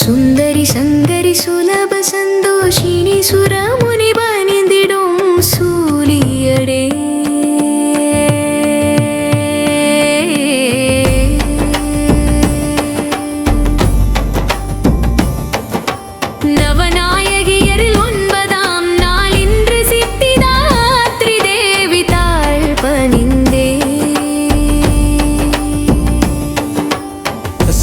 सुन्दरि सन्दरि सुलभ सन्दोषिणि सुराम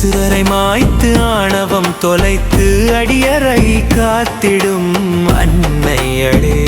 அசுரரை மாய்த்து ஆணவம் தொலைத்து அடியறை காத்திடும் அன்னையடே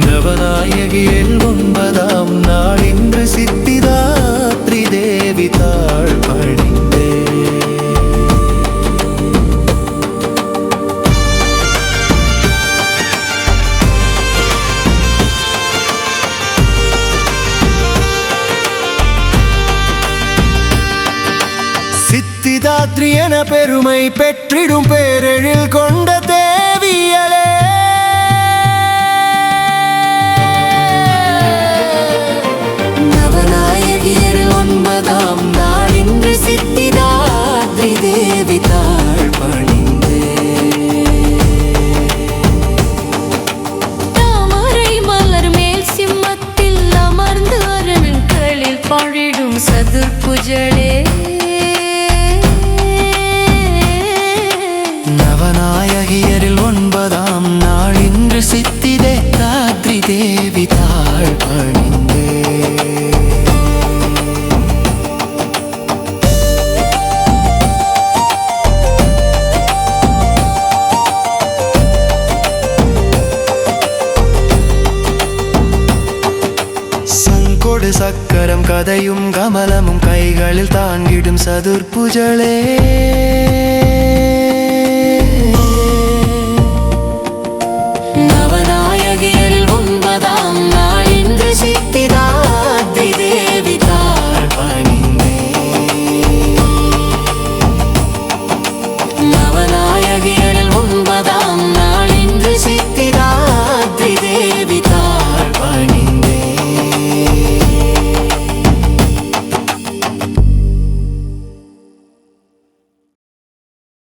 நவநாயகியில் ஒன்பதாம் நாள் இன்று சித்திதாத்ரி தேவி தாழ் பணிந்தே. சித்திதாத்ரி என பெருமை பெற்றிடும் பேரெழில் கொண்ட ஒன்பதாம் நான் இன்று சித்திதாத்ரி தேவி தாழ் பணிந்தே தாமரை மலர் மேல் சிம்மத்தில் அமர்ந்து அரண்களில் பழிடும் சதுர்புஜலே நவநாயகியரில் ஒன்பதாம் நாள் இன்று சித்திதே தாத்ரி தேவி தாழ் பணிந்தே சங்கொடு சக்கரம் கதையும் கமலமும் கைகளில் தாங்கிடும் சதுர்புஜளே